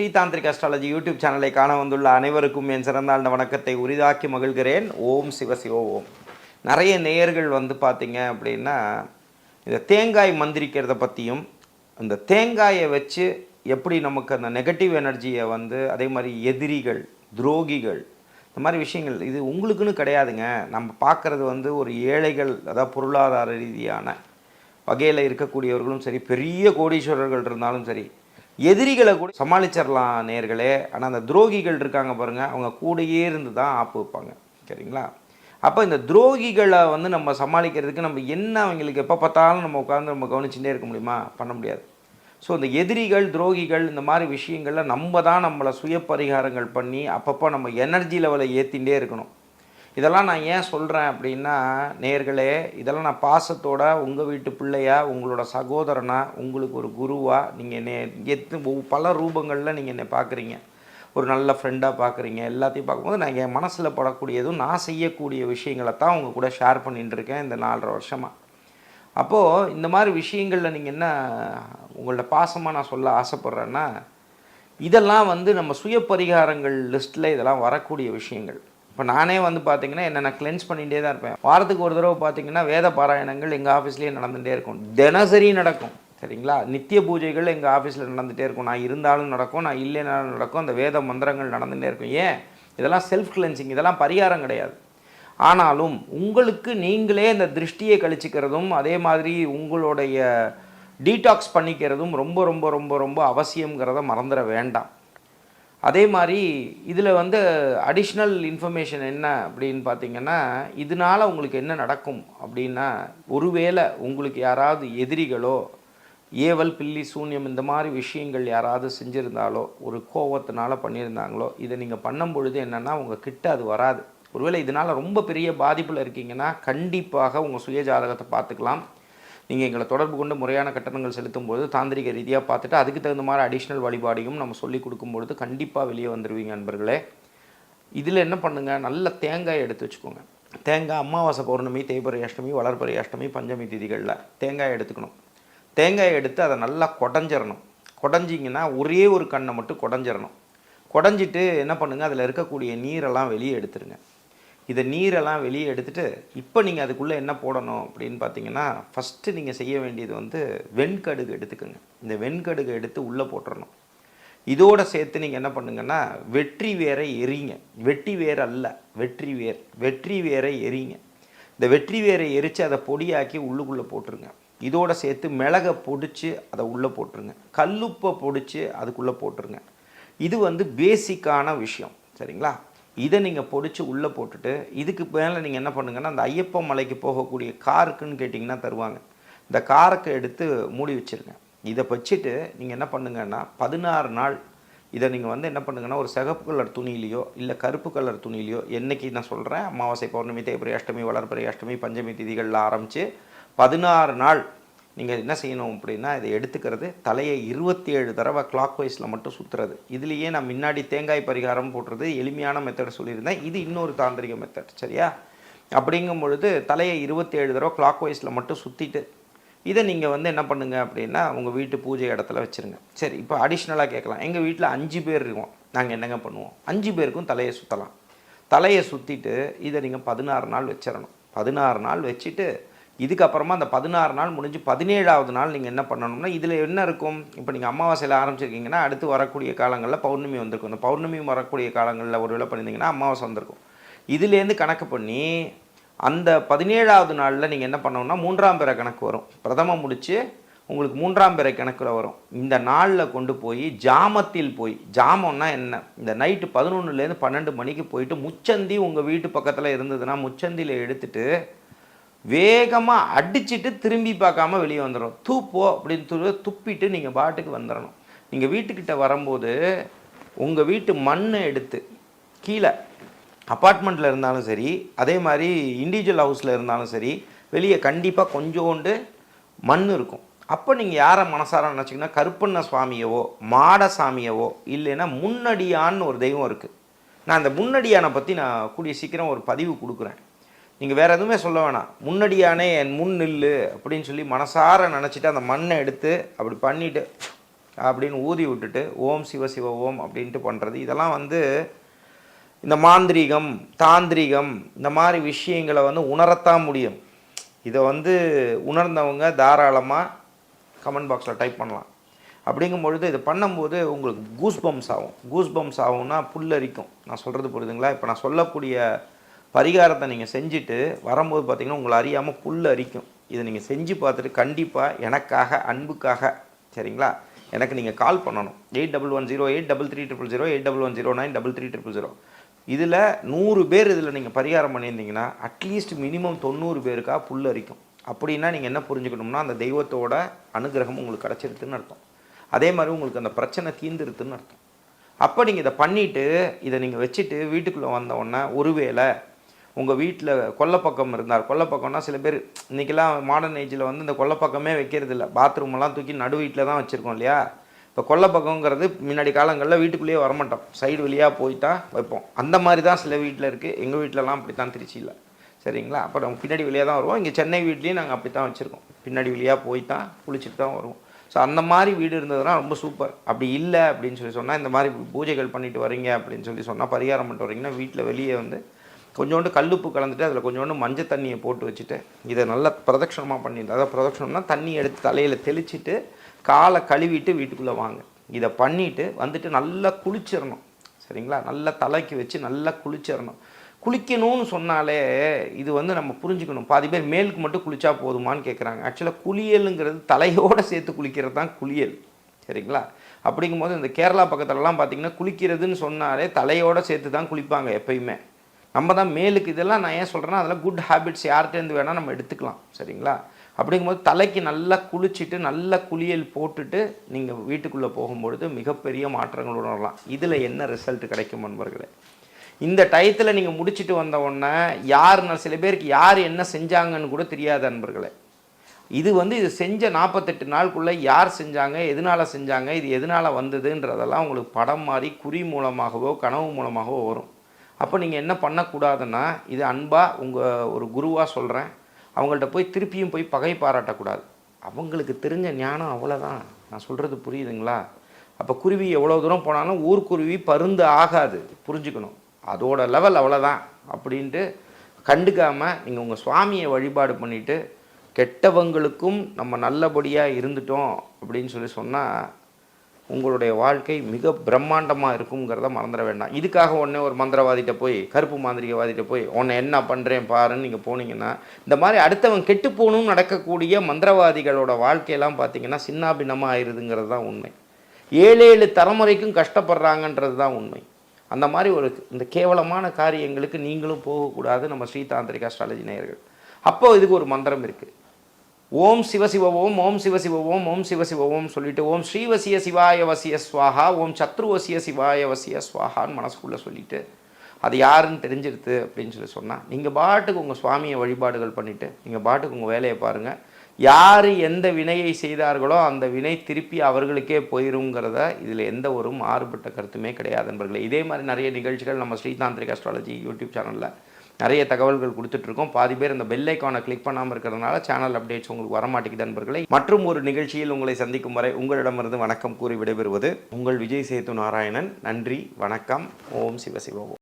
Shri tantric astrology YouTube சேனலை காண வந்துள்ள அனைவருக்கும் என் சிறந்தாழ்ந்த வணக்கத்தை உரிதாக்கி மகிழ்கிறேன். ஓம் சிவ ஓம். நிறைய நேயர்கள் வந்து பார்த்தீங்க அப்படின்னா இந்த தேங்காய் மந்திரிக்கிறத பற்றியும் அந்த தேங்காயை வச்சு எப்படி நமக்கு அந்த நெகட்டிவ் எனர்ஜியை வந்து அதே மாதிரி எதிரிகள் துரோகிகள் இந்த மாதிரி விஷயங்கள் இது உங்களுக்குன்னு கிடையாதுங்க. நம்ம பார்க்குறது வந்து ஒரு ஏழைகள் அதாவது பொருளாதார ரீதியான வகையில் இருக்கக்கூடியவர்களும் சரி பெரிய கோடீஸ்வரர்கள் இருந்தாலும் சரி எதிரிகளை கூட சமாளிச்சிடலாம் நேர்களே. ஆனால் அந்த துரோகிகள் இருக்காங்க பாருங்கள் அவங்க கூடயே இருந்து தான் ஆப்பு வைப்பாங்க. சரிங்களா? அப்போ இந்த துரோகிகளை வந்து நம்ம சமாளிக்கிறதுக்கு நம்ம என்ன அவங்களுக்கு எப்போ பார்த்தாலும் நம்ம உட்காந்து நம்ம கவனிச்சுட்டே இருக்க முடியுமா? பண்ண முடியாது. ஸோ இந்த எதிரிகள் துரோகிகள் இந்த மாதிரி விஷயங்களில் நம்ம தான் நம்மளை சுய பரிகாரங்கள் பண்ணி அப்பப்போ நம்ம எனர்ஜி லெவலை ஏற்றிகிட்டே இருக்கணும். இதெல்லாம் நான் ஏன் சொல்கிறேன் அப்படின்னா நேர்களே இதெல்லாம் நான் பாசத்தோட உங்கள் வீட்டு பிள்ளையா உங்களோட சகோதரனா உங்களுக்கு ஒரு குருவா நீங்கள் என்னை எத்து பல ரூபங்களில் நீங்கள் என்னை பார்க்குறீங்க ஒரு நல்ல ஃப்ரெண்டாக பார்க்குறீங்க எல்லாத்தையும் பார்க்கும்போது நான் என் மனசில் படக்கூடியதும் நான் செய்யக்கூடிய விஷயங்களை தான் உங்கள் கூட ஷேர் பண்ணிட்டு இருக்கேன் இந்த நாலரை வருஷமாக அப்போது இந்த மாதிரி விஷயங்களில் நீங்கள் என்ன உங்கள்ட்ட பாசமாக நான் சொல்ல ஆசைப்பட்றேன்னா இதெல்லாம் வந்து நம்ம சுய பரிகாரங்கள் லிஸ்ட்டில் இதெல்லாம் வரக்கூடிய விஷயங்கள். இப்போ நானே வந்து பார்த்தீங்கன்னா என்ன நான் கிளென்ஸ் பண்ணிகிட்டே தான் இருப்பேன். வாரத்துக்கு ஒரு தடவை பார்த்தீங்கன்னா வேத பாராயணங்கள் எங்கள் ஆஃபீஸ்லேயே நடந்துகிட்டே இருக்கும். தினசரி நடக்கும். சரிங்களா? நித்திய பூஜைகள் எங்கள் ஆஃபீஸில் நடந்துகிட்டே இருக்கும். நான் இருந்தாலும் நடக்கும் நான் இல்லைனாலும் நடக்கும். அந்த வேத மந்திரங்கள் நடந்துகிட்டே இருக்கும். ஏன்? இதெல்லாம் செல்ஃப் கிளென்சிங் இதெல்லாம் பரிகாரம் கிடையாது. ஆனாலும் உங்களுக்கு நீங்களே இந்த திருஷ்டியை கழிச்சிக்கிறதும் அதே மாதிரி உங்களுடைய டீடாக்ஸ் பண்ணிக்கிறதும் ரொம்ப ரொம்ப ரொம்ப ரொம்ப அவசியங்கிறத மறந்துட வேண்டாம். அதே மாதிரி இதில் வந்து அடிஷ்னல் இன்ஃபர்மேஷன் என்ன அப்படின்னு பார்த்தீங்கன்னா இதனால் உங்களுக்கு என்ன நடக்கும் அப்படின்னா ஒருவேளை உங்களுக்கு யாராவது எதிரிகளோ ஏவல் பில்லி சூன்யம் இந்த மாதிரி விஷயங்கள் யாராவது செஞ்சுருந்தாலோ ஒரு கோவத்தினால பண்ணியிருந்தாங்களோ இதை நீங்கள் பண்ணும் பொழுது என்னென்னா உங்கள் கிட்ட அது வராது. ஒருவேளை இதனால் ரொம்ப பெரிய பாதிப்பில் இருக்கீங்கன்னா கண்டிப்பாக உங்கள் சுய ஜாதகத்தை பார்த்துக்கலாம். நீங்கள் எங்களை தொடர்பு கொண்டு முறையான கட்டணங்கள் செலுத்தும் பொழுது தாந்திரிக ரீதியாக பார்த்துட்டு அதுக்கு தகுந்த மாதிரி அடிஷ்னல் வழிபாடையும் நம்ம சொல்லி கொடுக்கும் பொழுது கண்டிப்பாக வெளியே வந்துடுவீங்க நண்பர்களே. இதில் என்ன பண்ணுங்கள் நல்ல தேங்காய் எடுத்து வச்சுக்கோங்க. தேங்காய் அமாவாசை பௌர்ணமி தேய்பிறை அஷ்டமி வளர்பிறை அஷ்டமி பஞ்சமி திதிகளில் தேங்காய் எடுத்துக்கணும். தேங்காய் எடுத்து அதை நல்லா குடஞ்சிடணும் குடஞ்சிங்கன்னா ஒரே ஒரு கண்ணை மட்டும் குடஞ்சிடணும் குடஞ்சிட்டு என்ன பண்ணுங்கள் அதில் இருக்கக்கூடிய நீரெல்லாம் வெளியே எடுத்துருங்க. இதை நீரெல்லாம் வெளியே எடுத்துட்டு இப்போ நீங்கள் அதுக்குள்ளே என்ன போடணும் அப்படின்னு பார்த்தீங்கன்னா ஃபஸ்ட்டு நீங்கள் செய்ய வேண்டியது வந்து வெண்கடுகு எடுத்துக்கோங்க. இந்த வெண்கடுகு எடுத்து உள்ளே போட்டுறணும். இதோட சேர்த்து நீங்கள் என்ன பண்ணுங்கன்னா வெற்றி வேரை எரிங்க வெட்டி வேர் அல்ல வெற்றி வேர். வெற்றி வேரை எரிங்க இந்த வெற்றி வேரை எரித்து அதை பொடியாக்கி உள்ளுக்குள்ளே போட்டுருங்க. இதோட சேர்த்து மிளகை பொடிச்சு அதை உள்ளே போட்டுருங்க. கல்லுப்பை பொடிச்சு அதுக்குள்ளே போட்டுருங்க. இது வந்து பேசிக்கான விஷயம். சரிங்களா? இதை நீங்கள் பொடிச்சு உள்ளே போட்டுட்டு இதுக்கு மேலே நீங்கள் என்ன பண்ணுங்கன்னா அந்த ஐயப்பன் மலைக்கு போகக்கூடிய காருக்குன்னு கேட்டிங்கன்னா தருவாங்க. இந்த காருக்கு எடுத்து மூடி வச்சுருங்க. இதை வச்சுட்டு நீங்கள் என்ன பண்ணுங்கன்னா பதினாறு நாள் இதை நீங்கள் வந்து என்ன பண்ணுங்கன்னா ஒரு சிகப்பு கலர் துணியிலையோ இல்லை கருப்பு கலர் துணியிலையோ என்னைக்கு நான் சொல்கிறேன் அமாவாசை பௌர்ணமி தேய்பிரி அஷ்டமி வளர்பிறை அஷ்டமி பஞ்சமி திதிகளில் ஆரம்பித்து பதினாறு நாள் நீங்கள் என்ன செய்யணும் அப்படின்னா இதை எடுத்துக்கிறது தலையை இருபத்தி ஏழு தடவை கிளாக் வைஸில் மட்டும் சுற்றுறது இதுலேயே நான் முன்னாடி தேங்காய் பரிகாரம் போடுறது எளிமையான மெத்தட் சொல்லியிருந்தேன். இது இன்னொரு தாந்திரிக மெத்தட் சரியா? அப்படிங்கும் பொழுது தலையை இருபத்தி ஏழு தடவை கிளாக் வைஸில் மட்டும் சுற்றிட்டு இதை நீங்கள் வந்து என்ன பண்ணுங்க அப்படின்னா உங்கள் வீட்டு பூஜை இடத்துல வச்சுருங்க. சரி இப்போ அடிஷ்னலாக கேட்கலாம். எங்கள் வீட்டில் அஞ்சு பேர் இருக்கோம். நாங்கள் என்னங்க பண்ணுவோம்? அஞ்சு பேருக்கும் தலையை சுற்றலாம் தலையை சுற்றிட்டு இதை நீங்கள் பதினாறு நாள் வச்சிடணும். பதினாறு நாள் வச்சுட்டு இதுக்கப்புறமா அந்த பதினாறு நாள் முடிஞ்சு பதினேழாவது நாள் நீங்கள் என்ன பண்ணணும்னா இதில் என்ன இருக்கும்? இப்போ நீங்கள் அமாவாசையில் ஆரம்பிச்சிருக்கீங்கன்னா அடுத்து வரக்கூடிய காலங்களில் பௌர்ணமி வந்திருக்கும். இந்த பௌர்ணமி வரக்கூடிய காலங்களில் ஒரு வேலை பண்ணியிருந்தீங்கன்னா அமாவாசை வந்திருக்கும். இதுலேருந்து கணக்கு பண்ணி அந்த பதினேழாவது நாளில் நீங்கள் என்ன பண்ணணும்னா மூன்றாம் பிற கணக்கு வரும். பிரதமம் முடித்து உங்களுக்கு மூன்றாம் பிறை கணக்கில் வரும். இந்த நாளில் கொண்டு போய் ஜாமத்தில் போய் ஜாமம்னா என்ன? இந்த நைட்டு பதினொன்றுலேருந்து பன்னெண்டு மணிக்கு போயிட்டு முச்சந்தி உங்கள் வீட்டு பக்கத்தில் இருந்ததுன்னா முச்சந்தியில் எடுத்துகிட்டு வேகமாக அடிச்சிட்டு திரும்பி பார்க்காம வெளியே வந்துடும் தூப்போ அப்படின்னு சொல்லி துப்பிட்டு நீங்கள் பாட்டுக்கு வந்துடணும் நீங்கள் வீட்டுக்கிட்ட வரும்போது உங்கள் வீட்டு மண்ணை எடுத்து கீழே அப்பார்ட்மெண்ட்டில் இருந்தாலும் சரி அதே மாதிரி இண்டிவிஜுவல் ஹவுஸில் இருந்தாலும் சரி வெளியே கண்டிப்பாக கொஞ்சோண்டு மண் இருக்கும். அப்போ நீங்கள் யாரை மனசார நினச்சிங்கன்னா கருப்பண்ண சுவாமியவோ மாட சாமியவோ இல்லைன்னா முன்னடியான்னு ஒரு தெய்வம் இருக்குது நான் அந்த முன்னடியானை பற்றி நான் கூடிய சீக்கிரம் ஒரு பதிவு கொடுக்குறேன். நீங்கள் வேறு எதுவுமே சொல்ல வேணாம். முன்னடியானே என் முன் நில்லு அப்படின்னு சொல்லி மனசார நினச்சிட்டு அந்த மண்ணை எடுத்து அப்படி பண்ணிட்டு அப்படின்னு ஊதி விட்டுட்டு ஓம் சிவ சிவ ஓம் அப்படின்ட்டு பண்ணுறது இதெல்லாம் வந்து இந்த மாந்திரீகம் தாந்திரீகம் இந்த மாதிரி விஷயங்களை வந்து உணரத்தான் முடியும். இதை வந்து உணர்ந்தவங்க தாராளமாக கமெண்ட் பாக்ஸில் டைப் பண்ணலாம். அப்படிங்கும் பொழுது இதை பண்ணும்போது உங்களுக்கு கூஸ் பம்ப்ஸ் ஆகும். கூஸ் பம்ஸ் ஆகும்னா புல்லரிக்கும். நான் சொல்கிறது புரியுதுங்களா? இப்போ நான் சொல்லக்கூடிய பரிகாரத்தை நீங்கள் செஞ்சுட்டு வரும்போது பார்த்தீங்கன்னா உங்களை அறியாமல் புல் அரிக்கும். இதை நீங்கள் செஞ்சு பார்த்துட்டு கண்டிப்பாக எனக்காக அன்புக்காக சரிங்களா? எனக்கு நீங்கள் கால் பண்ணணும். Eight double one zero eight double three triple zero eight double one zero nine double three triple zero இதில் நூறு பேர் இதில் நீங்கள் பரிகாரம் பண்ணியிருந்தீங்கன்னா அட்லீஸ்ட் மினிமம் தொண்ணூறு பேருக்கா புல் அரிக்கும். அப்படின்னா நீங்கள் என்ன புரிஞ்சுக்கணும்னா அந்த தெய்வத்தோட அனுகிரகம் உங்களுக்கு கிடச்சிருக்குன்னு அர்த்தம். அதே மாதிரி உங்களுக்கு அந்த பிரச்சனை தீர்ந்துருதுன்னு அர்த்தம். அப்போ நீங்கள் இதை பண்ணிவிட்டு இதை நீங்கள் வச்சுட்டு வீட்டுக்குள்ளே வந்த உடனே ஒருவேளை உங்கள் வீட்டில் கொல்லப்பக்கம் இருந்தார். கொல்லப்பக்கம்னா சில பேர் இன்றைக்கெல்லாம் மாடர்ன் ஏஜில் வந்து இந்த கொல்லப்பக்கமே வைக்கிறது இல்லை பாத்ரூமெல்லாம் தூக்கி நடு வீட்டில் தான் வச்சுருக்கோம் இல்லையா? இப்போ கொல்லப்பக்கங்கிறது முன்னாடி காலங்களில் வீட்டுக்குள்ளேயே வரமாட்டோம். சைடு வழியாக போய் தான் வைப்போம். அந்த மாதிரி தான் சில வீட்டில் இருக்குது எங்கள் வீட்டிலலாம் அப்படி தான் திருச்சியில். சரிங்களா? அப்போ நம்ம பின்னாடி வழியாக தான் வருவோம். இங்கே சென்னை வீட்லேயும் நாங்கள் அப்படி தான் வச்சுருக்கோம். பின்னாடி வழியாக போய் தான் குளிச்சுட்டு தான் வருவோம். ஸோ அந்த மாதிரி வீடு இருந்ததுனால் ரொம்ப சூப்பர் அப்படி இல்லை அப்படின்னு சொல்லி சொன்னால் இந்த மாதிரி பூஜைகள் பண்ணிட்டு வரீங்க அப்படின்னு சொல்லி சொன்னால் பரிகாரம் பண்ணிட்டு வரீங்கன்னா வீட்டில் வெளியே வந்து கொஞ்சோண்டு கல்லுப்பு கலந்துட்டு அதில் கொஞ்சோண்டு மஞ்சள் தண்ணியை போட்டு வச்சுட்டு இதை நல்லா பிரதட்சணமாக பண்ணிட்டு அதாவது பிரதட்சணம்னா தண்ணி எடுத்து தலையில் தெளிச்சிட்டு காலை கழுவிட்டு வீட்டுக்குள்ளே வாங்க. இதை பண்ணிவிட்டு வந்துட்டு நல்லா குளிச்சிடணும். சரிங்களா? நல்லா தலைக்கு வச்சு நல்லா குளிச்சிடணும். குளிக்கணும்னு சொன்னாலே இது வந்து நம்ம புரிஞ்சுக்கணும். பாதி பேர் மேலுக்கு மட்டும் குளிச்சா போதுமான்னு கேட்குறாங்க ஆக்சுவலாக குளியலுங்கிறது தலையோடு சேர்த்து குளிக்கிறது தான் குளியல். சரிங்களா? அப்படிங்கும்போது இந்த கேரளா பக்கத்துலலாம் பார்த்தீங்கன்னா குளிக்கிறதுன்னு சொன்னாலே தலையோடு சேர்த்து தான் குளிப்பாங்க எப்பயுமே. நம்ம தான் மேலுக்கு இதெல்லாம் நான் ஏன் சொல்கிறேன்னா அதெல்லாம் குட் ஹேபிட்ஸ் யார்கிட்டேருந்து வேணால் நம்ம எடுத்துக்கலாம் சரிங்களா? அப்படிங்கும்போது தலைக்கு நல்லா குளிச்சுட்டு நல்ல குளியல் போட்டுட்டு நீங்கள் வீட்டுக்குள்ளே போகும்பொழுது மிகப்பெரிய மாற்றங்கள் உணரலாம் இதில் என்ன ரிசல்ட் கிடைக்கும் நண்பர்களே? இந்த டயத்தில் நீங்கள் முடிச்சுட்டு வந்த உடனே யார் சில பேருக்கு யார் என்ன செஞ்சாங்கன்னு கூட தெரியாத நண்பர்களே. இது வந்து இது செஞ்ச நாற்பத்தெட்டு நாளுக்குள்ளே யார் செஞ்சாங்க எதனால் செஞ்சாங்க இது எதனால் வந்ததுன்றதெல்லாம் உங்களுக்கு படம் மாதிரி குறி மூலமாகவோ கனவு மூலமாகவோ வரும். அப்போ நீங்கள் என்ன பண்ணக்கூடாதுன்னா இது அன்பாக உங்கள் ஒரு குருவாக சொல்கிறேன் அவங்கள்ட்ட போய் திருப்பியும் போய் பகை பாராட்டக்கூடாது. அவங்களுக்கு தெரிஞ்ச ஞானம் அவ்வளோதான் நான் சொல்கிறது புரியுதுங்களா? அப்போ குருவி எவ்வளோ தூரம் போனாலும் ஊர்க்குருவி பருந்து ஆகாது. புரிஞ்சுக்கணும். அதோட லெவல் அவ்வளோதான் அப்படின்ட்டு கண்டுக்காமல் நீங்கள் உங்கள் சுவாமியை வழிபாடு பண்ணிவிட்டு கெட்டவங்களுக்கும் நம்ம நல்லபடியாக இருந்துட்டோம் அப்படின்னு சொல்லி சொன்னால் உங்களுடைய வாழ்க்கை மிக பிரம்மாண்டமாக இருக்குங்கிறத மறந்துட வேண்டாம். இதுக்காக உடனே ஒரு மந்திரவாதிகிட்ட போய் கருப்பு மாந்திரிகவாதிகிட்ட போய் உன்னை என்ன பண்ணுறேன் பாருன்னு நீங்கள் போனீங்கன்னா இந்த மாதிரி அடுத்தவன் கெட்டு போகணும்னு நடக்கக்கூடிய மந்திரவாதிகளோட வாழ்க்கையெல்லாம் பார்த்தீங்கன்னா சின்னாபின்னமாக ஆயிடுதுங்கிறது தான் உண்மை. ஏழு ஏழு தலைமுறைக்கும் கஷ்டப்படுறாங்கன்றது தான் உண்மை. அந்த மாதிரி ஒரு இந்த கேவலமான காரியங்களுக்கு நீங்களும் போகக்கூடாது நம்ம ஸ்ரீதாந்திரிக் அஸ்ட்ராலஜி நேயர்கள். அப்போ இதுக்கு ஒரு மந்திரம் இருக்குது ஓம் சிவசிவ ஓம் ஓம் சிவசிவ ஓம் ஓம் சிவசிவ ஓம் சொல்லிட்டு ஓம் ஸ்ரீவசிய சிவாய வசிய ஸ்வாஹா ஓம் சத்ருவசிய சிவாய வசிய ஸ்வாஹான்னு மனசுக்குள்ளே சொல்லிட்டு அது யாருன்னு தெரிஞ்சிருது அப்படின்னு சொல்லி சொன்னால் நீங்கள் பாட்டுக்கு உங்கள் சுவாமியை வழிபாடுகள் பண்ணிவிட்டு நீங்கள் பாட்டுக்கு உங்கள் வேலையை பாருங்கள் யார் எந்த வினையை செய்தார்களோ அந்த வினை திருப்பி அவர்களுக்கே போயிருங்கிறத இதில் எந்த ஒரு மாறுபட்ட கருத்துமே கிடையாது நண்பர்களே. இதே மாதிரி நிறைய நிகழ்ச்சிகள் நம்ம ஸ்ரீதாந்திரிக் அஸ்ட்ராலஜி யூடியூப் சேனலில் நிறைய தகவல்கள் கொடுத்துட்ருக்கோம். பாதி பேர் இந்த பெல் ஐக்கானை கிளிக் பண்ணாமல் இருக்கிறதுனால சேனல் அப்டேட்ஸ் உங்களுக்கு வரமாட்டேங்குது நண்பர்களை. மற்றும் ஒரு நிகழ்ச்சியில் உங்களை சந்திக்கும் வரை உங்களிடமிருந்து வணக்கம் கூறி விடைபெறுவது உங்கள் விஜய் சேது நாராயணன். நன்றி வணக்கம். ஓம் சிவசிவோம்